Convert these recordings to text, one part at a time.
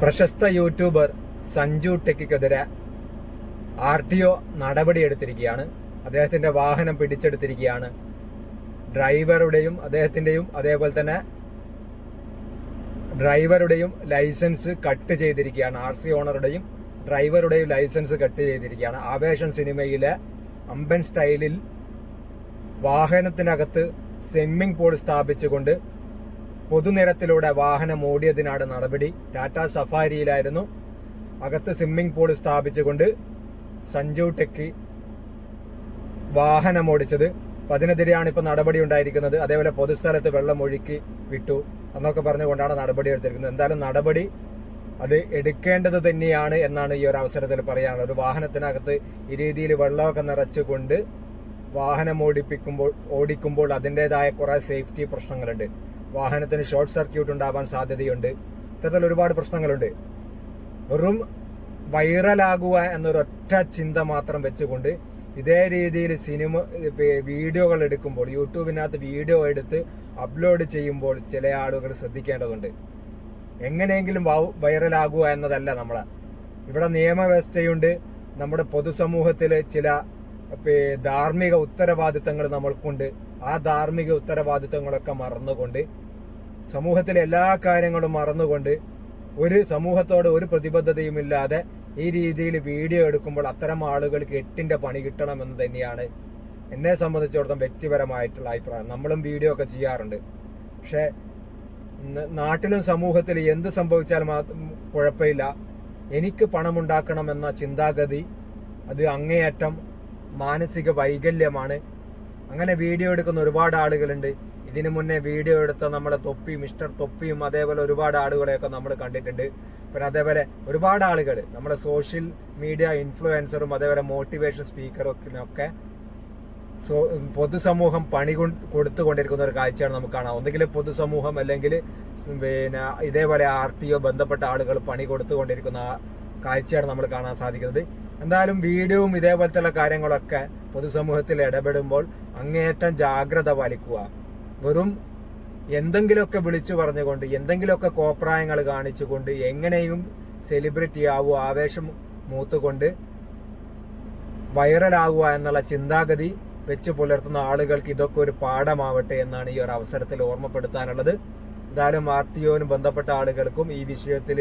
പ്രശസ്ത യൂട്യൂബർ സഞ്ജു ടെക്കിക്കെതിരെ R T O നടപടിയെടുത്തിരിക്കുകയാണ്. അദ്ദേഹത്തിന്റെ വാഹനം പിടിച്ചെടുത്തിരിക്കുകയാണ്. ഡ്രൈവറുടെയും അദ്ദേഹത്തിന്റെയും അതേപോലെ തന്നെ ഡ്രൈവറുടെയും ലൈസൻസ് കട്ട് ചെയ്തിരിക്കുകയാണ്. ആർ സി ഓണറുടെയും ഡ്രൈവറുടെയും ലൈസൻസ് കട്ട് ചെയ്തിരിക്കുകയാണ്. ആവേശം സിനിമയിലെ അമ്പൻ സ്റ്റൈലിൽ വാഹനത്തിനകത്ത് സ്വിമ്മിംഗ് പൂൾ സ്ഥാപിച്ചുകൊണ്ട് പൊതുനിരത്തിലൂടെ വാഹനം ഓടിയതിനാണ് നടപടി. ടാറ്റ സഫാരിയിലായിരുന്നു. അകത്ത് സ്വിമ്മിംഗ് പൂൾ സ്ഥാപിച്ചുകൊണ്ട് സഞ്ജു ടെക്കി വാഹനം ഓടിച്ചത്. അതിനെതിരെയാണ് ഇപ്പൊ നടപടി ഉണ്ടായിരിക്കുന്നത്. അതേപോലെ പൊതുസ്ഥലത്ത് വെള്ളം ഒഴുക്കി വിട്ടു എന്നൊക്കെ പറഞ്ഞുകൊണ്ടാണ് നടപടി എടുത്തിരിക്കുന്നത്. എന്തായാലും നടപടി അത് എടുക്കേണ്ടത് തന്നെയാണ് എന്നാണ് ഈ ഒരു അവസരത്തിൽ പറയാനുള്ളത്. ഒരു വാഹനത്തിനകത്ത് ഈ രീതിയിൽ വെള്ളമൊക്കെ നിറച്ചുകൊണ്ട് വാഹനം ഓടിപ്പിക്കുമ്പോൾ ഓടിക്കുമ്പോൾ അതിന്റെതായ കുറെ സേഫ്റ്റി പ്രശ്നങ്ങളുണ്ട്. വാഹനത്തിന് ഷോർട്ട് സർക്യൂട്ട് ഉണ്ടാവാൻ സാധ്യതയുണ്ട്. ഇത്തരത്തിൽ ഒരുപാട് പ്രശ്നങ്ങളുണ്ട്. വെറും വൈറലാകുക എന്നൊരൊറ്റ ചിന്ത മാത്രം വെച്ചുകൊണ്ട് ഇതേ രീതിയിൽ സിനിമ വീഡിയോകൾ എടുക്കുമ്പോൾ യൂട്യൂബിനകത്ത് വീഡിയോ എടുത്ത് അപ്ലോഡ് ചെയ്യുമ്പോൾ ചില ആളുകൾ ശ്രദ്ധിക്കേണ്ടതുണ്ട്. എങ്ങനെയെങ്കിലും വൈറലാകുക എന്നതല്ല നമ്മളെ. ഇവിടെ നിയമവ്യവസ്ഥയുണ്ട്. നമ്മുടെ പൊതുസമൂഹത്തിൽ ചില ധാർമ്മിക ഉത്തരവാദിത്തങ്ങൾ നമ്മൾക്കുണ്ട്. ആ ധാർമ്മിക ഉത്തരവാദിത്തങ്ങളൊക്കെ മറന്നുകൊണ്ട് സമൂഹത്തിലെ എല്ലാ കാര്യങ്ങളും മറന്നുകൊണ്ട് ഒരു സമൂഹത്തോട് ഒരു പ്രതിബദ്ധതയും ഇല്ലാതെ ഈ രീതിയിൽ വീഡിയോ എടുക്കുമ്പോൾ അത്തരം ആളുകൾക്ക് എട്ടിന്റെ പണി കിട്ടണമെന്ന് തന്നെയാണ് എന്നെ സംബന്ധിച്ചിടത്തോളം വ്യക്തിപരമായിട്ടുള്ള അഭിപ്രായം. നമ്മളും വീഡിയോ ഒക്കെ ചെയ്യാറുണ്ട്. പക്ഷെ നാട്ടിലും സമൂഹത്തിലും എന്ത് സംഭവിച്ചാലും കുഴപ്പമില്ല. എനിക്ക് പണമുണ്ടാക്കണം എന്ന ചിന്താഗതി അത് അങ്ങേയറ്റം മാനസിക വൈകല്യമാണ്. അങ്ങനെ വീഡിയോ എടുക്കുന്ന ഒരുപാട് ആളുകളുണ്ട്. ഇതിനു മുന്നേ വീഡിയോ എടുത്ത നമ്മുടെ തൊപ്പി മിസ്റ്റർ തൊപ്പിയും അതേപോലെ ഒരുപാട് ആളുകളെയൊക്കെ നമ്മൾ കണ്ടിട്ടുണ്ട്. പിന്നെ അതേപോലെ ഒരുപാട് ആളുകൾ നമ്മുടെ സോഷ്യൽ മീഡിയ ഇൻഫ്ലുവൻസറും അതേപോലെ മോട്ടിവേഷൻ സ്പീക്കറും ഒക്കെ സോ പൊതുസമൂഹം പണി കൊടുത്തുകൊണ്ടിരിക്കുന്ന ഒരു കാഴ്ചയാണ് നമുക്ക് കാണാം. ഒന്നുകിൽ പൊതുസമൂഹം അല്ലെങ്കിൽ പിന്നെ ഇതേപോലെ ആർ ടി ഒ ബന്ധപ്പെട്ട ആളുകൾ പണി കൊടുത്തുകൊണ്ടിരിക്കുന്ന കാഴ്ചയാണ് നമ്മൾ കാണാൻ സാധിക്കുന്നത്. എന്തായാലും വീഡിയോയും ഇതേപോലത്തെ കാര്യങ്ങളൊക്കെ പൊതുസമൂഹത്തിൽ ഇടപെടുമ്പോൾ അങ്ങേയറ്റം ജാഗ്രത പാലിക്കുക. വെറും എന്തെങ്കിലുമൊക്കെ വിളിച്ചു പറഞ്ഞുകൊണ്ട് എന്തെങ്കിലുമൊക്കെ കോപ്രായങ്ങൾ കാണിച്ചുകൊണ്ട് എങ്ങനെയും സെലിബ്രിറ്റി ആവുക ആവേശം മൂത്തുകൊണ്ട് വൈറലാകുക എന്നുള്ള ചിന്താഗതി വെച്ച് പുലർത്തുന്ന ആളുകൾക്ക് ഇതൊക്കെ ഒരു പാഠമാവട്ടെ എന്നാണ് ഈ ഒരു അവസരത്തിൽ ഓർമ്മപ്പെടുത്താനുള്ളത്. എന്തായാലും ആർ ടി ബന്ധപ്പെട്ട ആളുകൾക്കും ഈ വിഷയത്തിൽ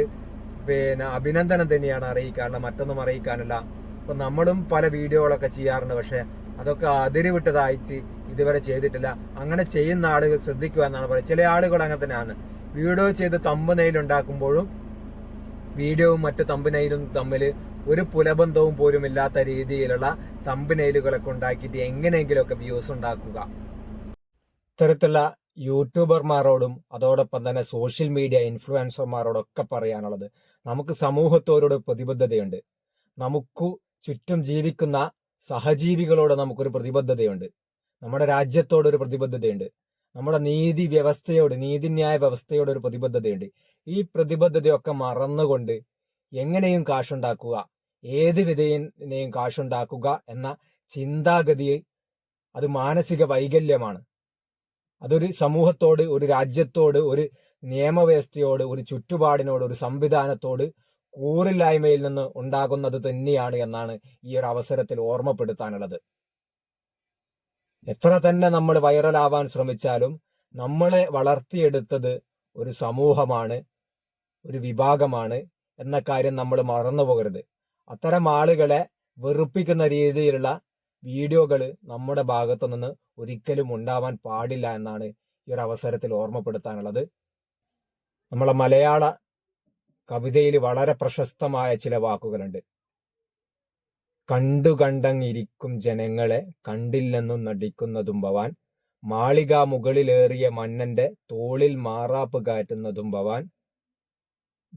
പിന്നെ അഭിനന്ദനം തന്നെയാണ് അറിയിക്കാനുള്ളത് മറ്റൊന്നും അറിയിക്കാനില്ല അപ്പം നമ്മളും പല വീഡിയോകളൊക്കെ ചെയ്യാറുണ്ട് പക്ഷെ അതൊക്കെ അതിരുവിട്ടതായിട്ട് ഇതുവരെ ചെയ്തിട്ടില്ല. അങ്ങനെ ചെയ്യുന്ന ആളുകൾ ശ്രദ്ധിക്കുക എന്നാണ് പറയുന്നത്. ചില ആളുകൾ അങ്ങനെ തന്നെയാണ്. വീഡിയോ ചെയ്ത് തമ്പ് ഉണ്ടാക്കുമ്പോഴും വീഡിയോവും മറ്റു തമ്പനയിലും തമ്മിൽ ഒരു പുലബന്ധവും പോലും ഇല്ലാത്ത രീതിയിലുള്ള തമ്പനയിലുകളൊക്കെ ഉണ്ടാക്കിയിട്ട് എങ്ങനെയെങ്കിലുമൊക്കെ വ്യൂസ് ഉണ്ടാക്കുക. ഇത്തരത്തിലുള്ള യൂട്യൂബർമാരോടും അതോടൊപ്പം തന്നെ സോഷ്യൽ മീഡിയ ഇൻഫ്ലുവൻസർമാരോടൊക്കെ പറയാനുള്ളത്. നമുക്ക് സമൂഹത്തോരോട് പ്രതിബദ്ധതയുണ്ട്. നമുക്ക് ചുറ്റും ജീവിക്കുന്ന സഹജീവികളോട് നമുക്കൊരു പ്രതിബദ്ധതയുണ്ട്. നമ്മുടെ രാജ്യത്തോട് ഒരു പ്രതിബദ്ധതയുണ്ട്. നമ്മുടെ നീതി വ്യവസ്ഥയോട് നീതിന്യായ വ്യവസ്ഥയോട് ഒരു പ്രതിബദ്ധതയുണ്ട്. ഈ പ്രതിബദ്ധതയൊക്കെ മറന്നുകൊണ്ട് എങ്ങനെയും കാശുണ്ടാക്കുക ഏത് വിധേയനെയും കാശുണ്ടാക്കുക എന്ന ചിന്താഗതി അത് മാനസിക വൈകല്യമാണ്. അതൊരു സമൂഹത്തോട് ഒരു രാജ്യത്തോട് ഒരു നിയമവ്യവസ്ഥയോട് ഒരു ചുറ്റുപാടിനോട് ഒരു സംവിധാനത്തോട് കൂറില്ലായ്മയിൽ നിന്ന് ഉണ്ടാകുന്നത് തന്നെയാണ് എന്നാണ് ഈ ഒരു അവസരത്തിൽ ഓർമ്മപ്പെടുത്താനുള്ളത്. എത്ര തന്നെ നമ്മൾ വൈറലാവാൻ ശ്രമിച്ചാലും നമ്മളെ വളർത്തിയെടുത്തത് ഒരു സമൂഹമാണ് ഒരു വിഭാഗമാണ് എന്ന കാര്യം നമ്മൾ മറന്നു പോകരുത്. അത്തരം ആളുകളെ വെറുപ്പിക്കുന്ന രീതിയിലുള്ള വീഡിയോകൾ നമ്മുടെ ഭാഗത്തു നിന്ന് ഒരിക്കലും ഉണ്ടാവാൻ പാടില്ല എന്നാണ് ഈ ഒരു അവസരത്തിൽ ഓർമ്മപ്പെടുത്താനുള്ളത്. നമ്മളെ മലയാള കവിതയിൽ വളരെ പ്രശസ്തമായ ചില വാക്കുകളുണ്ട്. കണ്ടു കണ്ടങ്ങിരിക്കും ജനങ്ങളെ കണ്ടില്ലെന്നും നടിക്കുന്നതും ഭവാൻ. മാളിക മുകളിലേറിയ മണ്ണന്റെ തോളിൽ മാറാപ്പ് കാറ്റുന്നതും ഭവാൻ.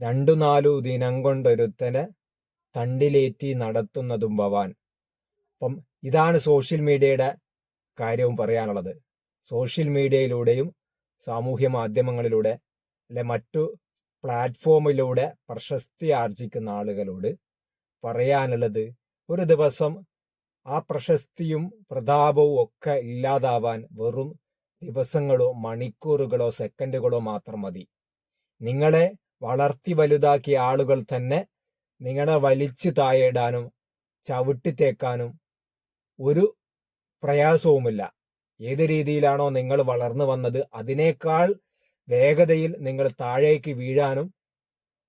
രണ്ടു നാലു ദിനം കൊണ്ടൊരുത്തനെ തണ്ടിലേറ്റി നടത്തുന്നതും ഭവാൻ. അപ്പം ഇതാണ് സോഷ്യൽ മീഡിയയുടെ കാര്യവും പറയാനുള്ളത്. സോഷ്യൽ മീഡിയയിലൂടെയും സാമൂഹ്യ മാധ്യമങ്ങളിലൂടെ അല്ലെ മറ്റു പ്ലാറ്റ്ഫോമിലൂടെ പ്രശസ്തി ആർജിക്കുന്ന ആളുകളോട് പറയാനുള്ളത് ഒരു ദിവസം ആ പ്രശസ്തിയും പ്രതാപവും ഒക്കെ ഇല്ലാതാവാൻ വെറും ദിവസങ്ങളോ മണിക്കൂറുകളോ സെക്കൻഡുകളോ മാത്രം മതി. നിങ്ങളെ വളർത്തി വലുതാക്കിയ ആളുകൾ തന്നെ നിങ്ങളെ വലിച്ചു താഴെയിടാനും ചവിട്ടിത്തേക്കാനും ഒരു പ്രയാസവുമില്ല. ഏത് രീതിയിലാണോ നിങ്ങൾ വളർന്നു വന്നത് അതിനേക്കാൾ വേഗതയിൽ നിങ്ങൾ താഴേക്ക് വീഴാനും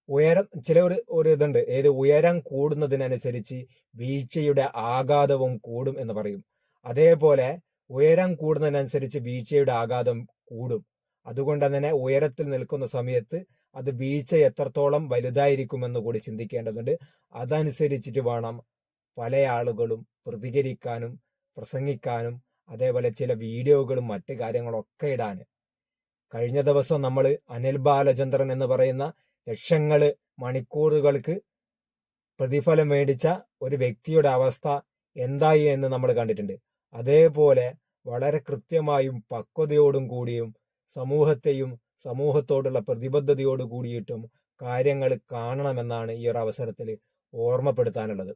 ഉയരം ചില ഒരു ഒരു ഇതുണ്ട്. ഏത് ഉയരം കൂടുന്നതിനനുസരിച്ച് വീഴ്ചയുടെ ആഘാതവും കൂടും എന്ന് പറയും. അതേപോലെ ഉയരം കൂടുന്നതിനനുസരിച്ച് വീഴ്ചയുടെ ആഘാതം കൂടും. അതുകൊണ്ട് തന്നെ ഉയരത്തിൽ നിൽക്കുന്ന സമയത്ത് അത് വീഴ്ച എത്രത്തോളം വലുതായിരിക്കുമെന്ന് കൂടി ചിന്തിക്കേണ്ടതുണ്ട്. അതനുസരിച്ചിട്ട് വേണം പല ആളുകളും പ്രതികരിക്കാനും പ്രസംഗിക്കാനും അതേപോലെ ചില വീഡിയോകളും മറ്റു കാര്യങ്ങളൊക്കെ ഇടാൻ. കഴിഞ്ഞ ദിവസം നമ്മൾ അനിൽ ബാലചന്ദ്രൻ എന്ന് പറയുന്ന ലക്ഷങ്ങൾ മണിക്കൂറുകൾക്ക് പ്രതിഫലം മേടിച്ച ഒരു വ്യക്തിയുടെ അവസ്ഥ എന്തായി എന്ന് നമ്മൾ കണ്ടിട്ടുണ്ട്. അതേപോലെ വളരെ കൃത്യമായും പക്വതയോടും കൂടിയും സമൂഹത്തെയും സമൂഹത്തോടുള്ള പ്രതിബദ്ധതയോട് കൂടിയിട്ടും കാര്യങ്ങൾ കാണണമെന്നാണ് ഈ ഒരു അവസരത്തിൽ ഓർമ്മപ്പെടുത്താനുള്ളത്.